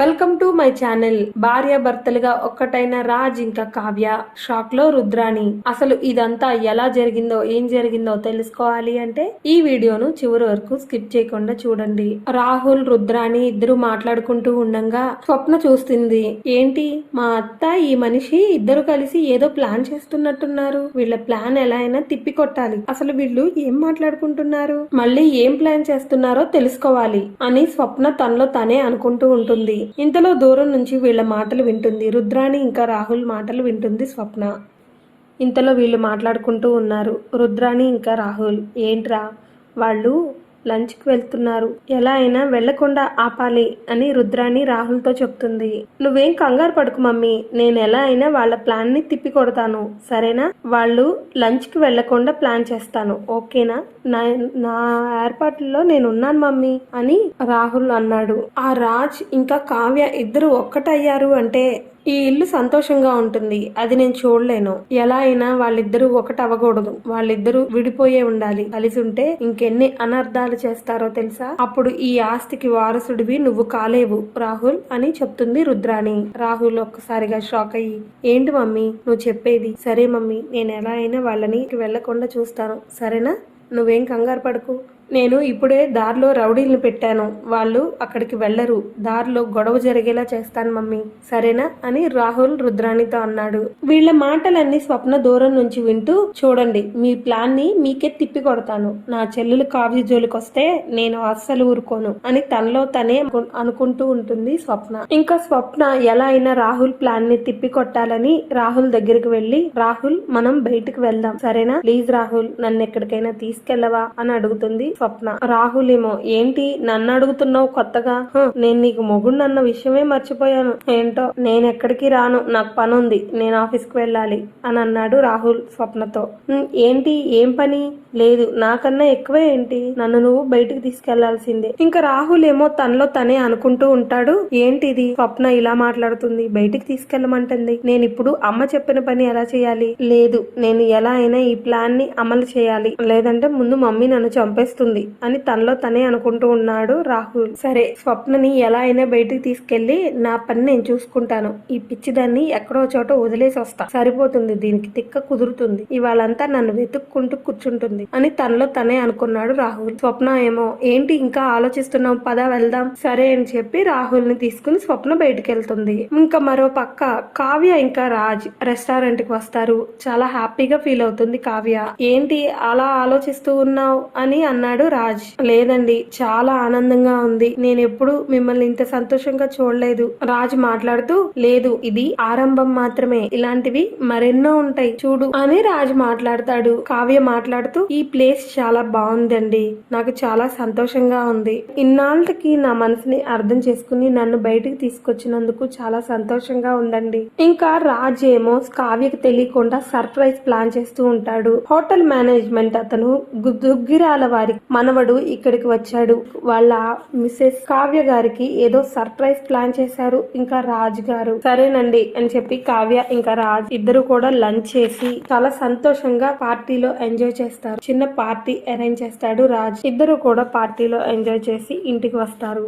Welcome to my channel. భార్య భర్తలుగా ఒక్కటైన రాజ్ ఇంకా కావ్య షాక్లో రుద్రాణి. అసలు ఇదంతా ఎలా జరిగిందో ఏం జరిగిందో తెలుసుకోవాలి అంటే ఈ వీడియోను చివరి వరకు స్కిప్ చేయకుండా చూడండి. రాహుల్ రుద్రాణి ఇద్దరు మాట్లాడుకుంటూ ఉండంగా స్వప్న చూస్తుంది. ఏంటి? మా అత్త ఈ మనిషి ఇద్దరు కలిసి ఏదో ప్లాన్ చేస్తున్నట్టున్నారు. వీళ్ళ ప్లాన్ ఎలా అయినా తిప్పి కొట్టాలి అసలు వీళ్ళు ఏం మాట్లాడుకుంటున్నారు? మళ్ళీ ఏం ప్లాన్ చేస్తున్నారో తెలుసుకోవాలి అని స్వప్న తనలో తనే అనుకుంటూ ఉంటుంది. ఇంతలో దూరం నుంచి వీళ్ళ మాటలు వింటుంది. రుద్రాణి ఇంకా రాహుల్ మాటలు వింటుంది స్వప్న. ఇంతలో వీళ్ళు మాట్లాడుకుంటూ ఉన్నారు. రుద్రాణి ఇంకా రాహుల్ ఏంట్రా? వాళ్ళు లంచ్కి వెళ్తున్నారు. ఎలా అయినా వెళ్ళకుండా ఆపాలి అని రుద్రాణి రాహుల్తో చెప్తుంది. నువ్వేం కంగారు పడుకు మమ్మీ. నేను ఎలా అయినా వాళ్ళ ప్లాన్ని తిప్పి కొడతాను సరేనా? వాళ్ళు లంచ్కి వెళ్ళకుండా ప్లాన్ చేస్తాను. ఓకేనా? నా నా ఏర్పాట్లలో నేను ఉన్నాను మమ్మీ అని రాహుల్ అన్నాడు. ఆ రాజ్ ఇంకా కావ్య ఇద్దరు ఒక్కటయ్యారు అంటే ఈ ఇల్లు సంతోషంగా ఉంటుంది. అది నేను చూడలేను. ఎలా అయినా వాళ్ళిద్దరూ ఒకటి అవ్వకూడదు వాళ్ళిద్దరూ విడిపోయే ఉండాలి. కలిసి ఉంటే ఇంకెన్ని అనర్థాలు చేస్తారో తెలుసా? అప్పుడు ఈ ఆస్తికి వారసుడివి నువ్వు కాలేవు. రాహుల్ అని చెప్తుంది రుద్రాణి. రాహుల్ ఒక్కసారిగా షాక్ అయ్యి ఏంటి మమ్మీ? నువ్వు చెప్పేది సరే మమ్మీ. నేను ఎలా అయినా వాళ్ళని వెళ్ళకుండా చూస్తాను. సరేనా? నువ్వేం కంగారు పడకు. నేను ఇప్పుడే దారిలో రౌడీలను పెట్టాను. వాళ్ళు అక్కడికి వెళ్ళరు. దారిలో గొడవ జరిగేలా చేస్తాను మమ్మీ. సరేనా? అని రాహుల్ రుద్రాణితో అన్నాడు. వీళ్ళ మాటలన్నీ స్వప్న దూరం నుంచి వింటూ చూడండి మీ ప్లాన్ని మీకే తిప్పి కొడతాను నా చెల్లెలు కావ్య జోలికొస్తే నేను అస్సలు ఊరుకోను అని తనలో తనే అనుకుంటూ ఉంటుంది స్వప్న. ఇంకా స్వప్న ఎలా అయినా రాహుల్ ప్లాన్ని తిప్పి కొట్టాలని రాహుల్ దగ్గరికి వెళ్ళి రాహుల్ మనం బయటకు వెళ్దాం. సరేనా? ప్లీజ్ రాహుల్ నన్ను ఎక్కడికైనా తీసుకెళ్ళవా అని అడుగుతుంది స్వప్న. రాహులేమో ఏంటి? నన్ను అడుగుతున్నావు కొత్తగా? నేను నీకు మొగుడున్న విషయమే మర్చిపోయాను. ఏంటో? నేను ఎక్కడికి రాను? నాకు పని ఉంది నేను ఆఫీస్కి వెళ్ళాలి. అని అన్నాడు రాహుల్ స్వప్నతో. ఏంటి? ఏం పని? లేదు. నాకన్నా ఎక్కువే ఏంటి? నన్ను నువ్వు బయటికి తీసుకెళ్ళాల్సిందే. ఇంకా రాహుల్ ఏమో తనలో తనే అనుకుంటూ ఉంటాడు. ఏంటిది? స్వప్న ఇలా మాట్లాడుతుంది. బయటికి తీసుకెళ్ళమంటుంది. నేను ఇప్పుడు అమ్మ చెప్పిన పని ఎలా చేయాలి? లేదు. నేను ఎలా అయినా ఈ ప్లాన్ని అమలు చేయాలి. లేదంటే ముందు మమ్మీ నన్ను చంపేస్తుంది. అని తనలో తనే అనుకుంటూ ఉన్నాడు రాహుల్. సరే స్వప్నని ఎలా అయినా బయటికి తీసుకెళ్ళి నా పని నేను చూసుకుంటాను. ఈ పిచ్చిదాన్ని ఎక్కడో చోట వదిలేసి వస్తా. సరిపోతుంది దీనికి తిక్క కుదురుతుంది. ఇవాళంతా నన్ను వెతుక్కుంటూ కూర్చుంటుంది అని తనలో తనే అనుకున్నాడు రాహుల్. స్వప్న ఏమో ఏంటి ఇంకా ఆలోచిస్తున్నాం పద వెళ్దాం. సరే అని చెప్పి రాహుల్ని తీసుకుని స్వప్న బయటికి వెళ్తుంది. ఇంకా మరో పక్క కావ్య ఇంకా రాజ్ రెస్టారెంట్కి వస్తారు. చాలా హ్యాపీగా ఫీల్ అవుతుంది కావ్య. ఏంటి అలా ఆలోచిస్తూ ఉన్నావు? అని అన్నాడు రాజ్. లేదండి చాలా ఆనందంగా ఉంది. నేను ఎప్పుడు మిమ్మల్ని ఇంత సంతోషంగా చూడలేదు. రాజ్ మాట్లాడుతూ లేదు ఇది ఆరంభం మాత్రమే. ఇలాంటివి మరెన్నో ఉంటాయి. చూడు అని రాజ్ మాట్లాడతాడు. కావ్య మాట్లాడుతూ ఈ ప్లేస్ చాలా బాగుందండి. నాకు చాలా సంతోషంగా ఉంది. ఇన్నాళ్ళకి నా మనసుని అర్థం చేసుకుని నన్ను బయటికి తీసుకొచ్చినందుకు చాలా సంతోషంగా ఉందండి. ఇంకా రాజ్ ఏమో కావ్యకి తెలియకుండా సర్ప్రైజ్ ప్లాన్ చేస్తూ ఉంటాడు. హోటల్ మేనేజ్మెంట్ అతను గు- దుగ్గిరాల వారి మనవడు ఇక్కడికి వచ్చాడు. వాళ్ళ మిస్సెస్ కావ్య గారికి ఏదో సర్ప్రైజ్ ప్లాన్ చేశారు. ఇంకా రాజ్ గారు సరేనండి అని చెప్పి కావ్య ఇంకా రాజ్ ఇద్దరు కూడా లంచ్ చేసి చాలా సంతోషంగా పార్టీలో ఎంజాయ్ చేస్తారు. చిన్న పార్టీ అరేంజ్ చేస్తాడు రాజ్. ఇద్దరు కూడా పార్టీలో ఎంజాయ్ చేసి ఇంటికి వస్తారు.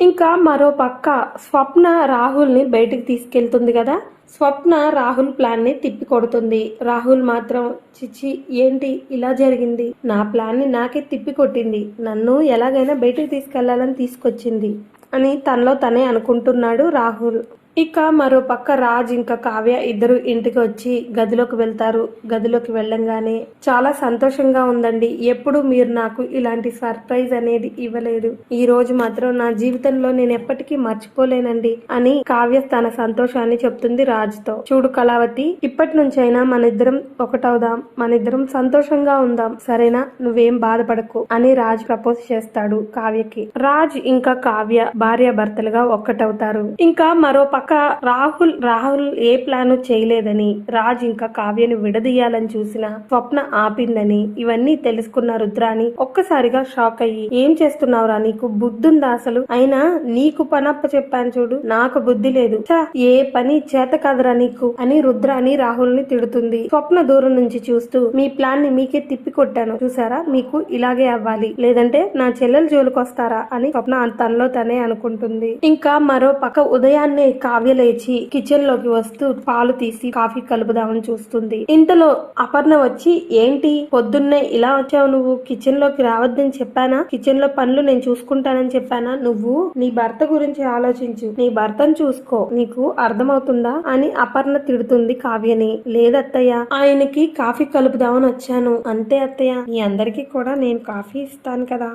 ఇంకా మరో పక్క స్వప్న రాహుల్ని బయటికి తీసుకెళ్తుంది కదా? స్వప్న రాహుల్ ప్లాన్ని తిప్పి కొడుతుంది రాహుల్ మాత్రం చిచ్చి ఏంటి? ఇలా జరిగింది. నా ప్లాన్ని నాకే తిప్పి కొట్టింది నన్ను ఎలాగైనా బయటికి తీసుకెళ్ళాలని తీసుకొచ్చింది అని తనలో తనే అనుకుంటున్నాడు రాహుల్. ఇక మరో పక్క రాజ్ ఇంకా కావ్య ఇద్దరు ఇంటికి వచ్చి గదిలోకి వెళ్తారు. గదిలోకి వెళ్ళంగానే చాలా సంతోషంగా ఉందండి. ఎప్పుడు మీరు నాకు ఇలాంటి సర్ప్రైజ్ అనేది ఇవ్వలేదు. ఈ రోజు మాత్రం నా జీవితంలో నేను ఎప్పటికీ మర్చిపోలేనండి అని కావ్య తన సంతోషాన్ని చెప్తుంది రాజుతో. చూడు కళావతి ఇప్పటి నుంచైనా మన ఇద్దరం ఒకటవుదాం. మన ఇద్దరం సంతోషంగా ఉందాం. సరేనా? నువ్వేం బాధపడకు అని రాజ్ ప్రపోజ్ చేస్తాడు కావ్యకి. రాజ్ ఇంకా కావ్య భార్య భర్తలుగా ఒక్కటవుతారు. ఇంకా మరో పక్క కాక రాహుల్ రాహుల్ ఏ ప్లాన్ చేయలేదని రాజ్ ఇంకా కావ్యను విడదీయాలని చూసిన స్వప్న ఆపిందని ఇవన్నీ తెలుసుకున్న రుద్రాని ఒక్కసారిగా షాక్ అయ్యి ఏం చేస్తున్నావురా నీకు? బుద్ధుందా అసలు? అయినా నీకు పనప్ప చెప్పాను చూడు నాకు బుద్ధి లేదు. ఏ పని చేత కాదురా నీకు? అని రుద్రాని రాహుల్ని తిడుతుంది. స్వప్న దూరం నుంచి చూస్తూ మీ ప్లాన్ని మీకే తిప్పి కొట్టాను. చూసారా? మీకు ఇలాగే అవ్వాలి. లేదంటే నా చెల్లెలు జోలికి వస్తారా అని స్వప్న తనలో తనే అనుకుంటుంది. ఇంకా మరో పక్క ఉదయాన్నే కావ్య లేచి కిచెన్లోకి వస్తూ పాలు తీసి కాఫీ కలుపుదామని చూస్తుంది. ఇంతలో అపర్ణ వచ్చి ఏంటి? పొద్దున్నే ఇలా వచ్చావు నువ్వు? కిచెన్లోకి రావద్దని చెప్పానా? కిచెన్లో పనులు నేను చూసుకుంటానని చెప్పానా? నువ్వు నీ భర్త గురించి ఆలోచించు. నీ భర్తను చూసుకో. నీకు అర్థమవుతుందా? అని అపర్ణ తిడుతుంది కావ్యని. లేదత్తయ్య ఆయనకి కాఫీ కలుపుదామని వచ్చాను. అంతే అత్తయ్య. మీ అందరికీ కూడా నేను కాఫీ ఇస్తాను కదా.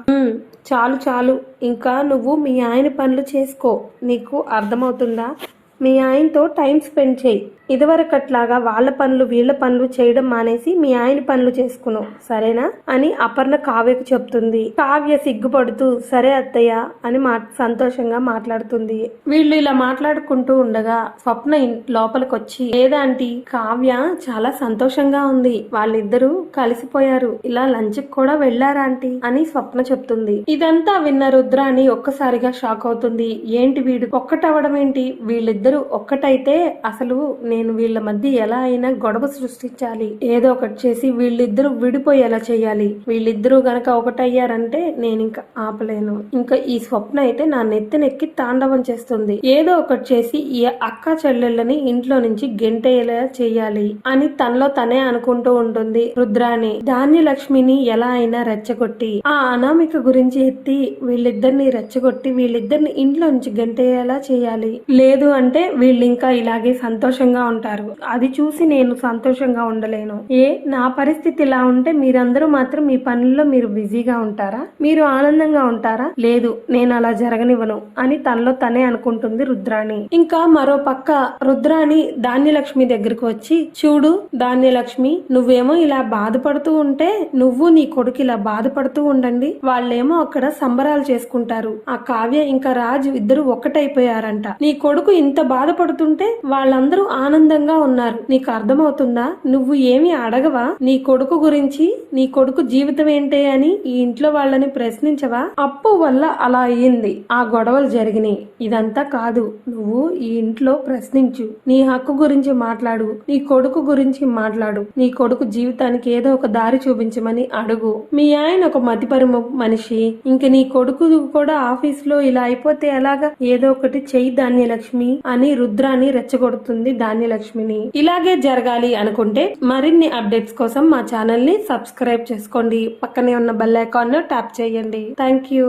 చాలు చాలు. ఇంకా నువ్వు మీ ఆయన పనులు చేసుకో. నీకు అర్థమవుతుందా? మీ ఆయనతో టైం స్పెండ్ చేయి. ఇదివరకట్లాగా వాళ్ళ పనులు వీళ్ళ పనులు చేయడం మానేసి మీ ఆయన పనులు చేసుకును సరేనా? అని అపర్ణ కావ్యకు చెప్తుంది. కావ్య సిగ్గుపడుతూ సరే అత్తయ్య అని మా సంతోషంగా మాట్లాడుతుంది. వీళ్ళు ఇలా మాట్లాడుకుంటూ ఉండగా స్వప్న లోపలికొచ్చి ఏదాంటి కావ్య చాలా సంతోషంగా ఉంది. వాళ్ళిద్దరూ కలిసిపోయారు. ఇలా లంచ్ కూడా వెళ్ళారా ఆంటీ? అని స్వప్న చెప్తుంది. ఇదంతా విన్న రుద్రాని ఒక్కసారిగా షాక్ అవుతుంది. ఏంటి వీడు? ఒక్కటవడం ఏంటి వీళ్ళిద్దరు ఒక్కటైతే అసలు నేను వీళ్ళ మధ్య ఎలా అయినా గొడవ సృష్టించాలి. ఏదో ఒకటి చేసి వీళ్ళిద్దరూ విడిపోయేలా చేయాలి. వీళ్ళిద్దరూ గనక ఒకటయ్యారంటే నేను ఇంకా ఆపలేను. ఇంకా ఈ స్వప్న అయితే నా నెత్తినెక్కి తాండవం చేస్తుంది. ఏదో ఒకటి చేసి ఈ అక్క చెల్లెళ్ళని ఇంట్లో నుంచి గెంటేలా చేయాలి అని తనలో తనే అనుకుంటూ ఉంటుంది రుద్రాని. ధాన్యలక్ష్మిని ఎలా అయినా రెచ్చగొట్టి ఆ అనామిక గురించి ఎత్తి వీళ్ళిద్దరిని రెచ్చగొట్టి వీళ్ళిద్దరిని ఇంట్లో నుంచి గంటేలా చేయాలి. లేదు అంటే వీళ్ళు ఇంకా ఇలాగే సంతోషంగా ఉంటారు. అది చూసి నేను సంతోషంగా ఉండలేను. ఏ నా పరిస్థితి ఇలా ఉంటే మీరందరూ మాత్రం మీ పనుల్లో మీరు బిజీగా ఉంటారా? మీరు ఆనందంగా ఉంటారా? లేదు నేను అలా జరగనివ్వను అని తనలో తనే అనుకుంటుంది రుద్రాణి. ఇంకా మరో పక్క రుద్రాణి ధాన్యలక్ష్మి దగ్గరకు వచ్చి చూడు ధాన్యలక్ష్మి నువ్వేమో ఇలా బాధపడుతూ ఉంటే నువ్వు నీ కొడుకు ఇలా బాధపడుతూ ఉండండి. వాళ్ళేమో అక్కడ సంబరాలు చేసుకుంటారు. ఆ కావ్య ఇంకా రాజు ఇద్దరు ఒక్కటైపోయారంట. నీ కొడుకు ఇంత బాధపడుతుంటే వాళ్ళందరూ ఆనందంగా ఉన్నారు. నీకు అర్థమవుతుందా? నువ్వు ఏమి అడగవా? నీ కొడుకు గురించి నీ కొడుకు జీవితం ఏంటే అని ఈ ఇంట్లో వాళ్ళని ప్రశ్నించవా? అప్పు వల్ల అలా అయ్యింది ఆ గొడవలు జరిగినాయి. ఇదంతా కాదు. నువ్వు ఈ ఇంట్లో ప్రశ్నించు. నీ హక్కు గురించి మాట్లాడు. నీ కొడుకు గురించి మాట్లాడు. నీ కొడుకు జీవితానికి ఏదో ఒక దారి చూపించమని అడుగు. మీ ఆయన ఒక మతిపరి మనిషి. ఇంక నీ కొడుకు కూడా ఆఫీస్లో ఇలా అయిపోతే ఎలాగా? ఏదో ఒకటి చెయ్యి ధాన్యలక్ష్మి అని రుద్రాని రెచ్చగొడుతుంది ధాన్యలక్ష్మిని. ఇలాగే జరగాలి అనుకుంటే మరిన్ని అప్డేట్స్ కోసం మా ఛానల్ని సబ్స్క్రైబ్ చేసుకోండి. పక్కనే ఉన్న బెల్ ఐకాన్ ట్యాప్ చేయండి. Thank you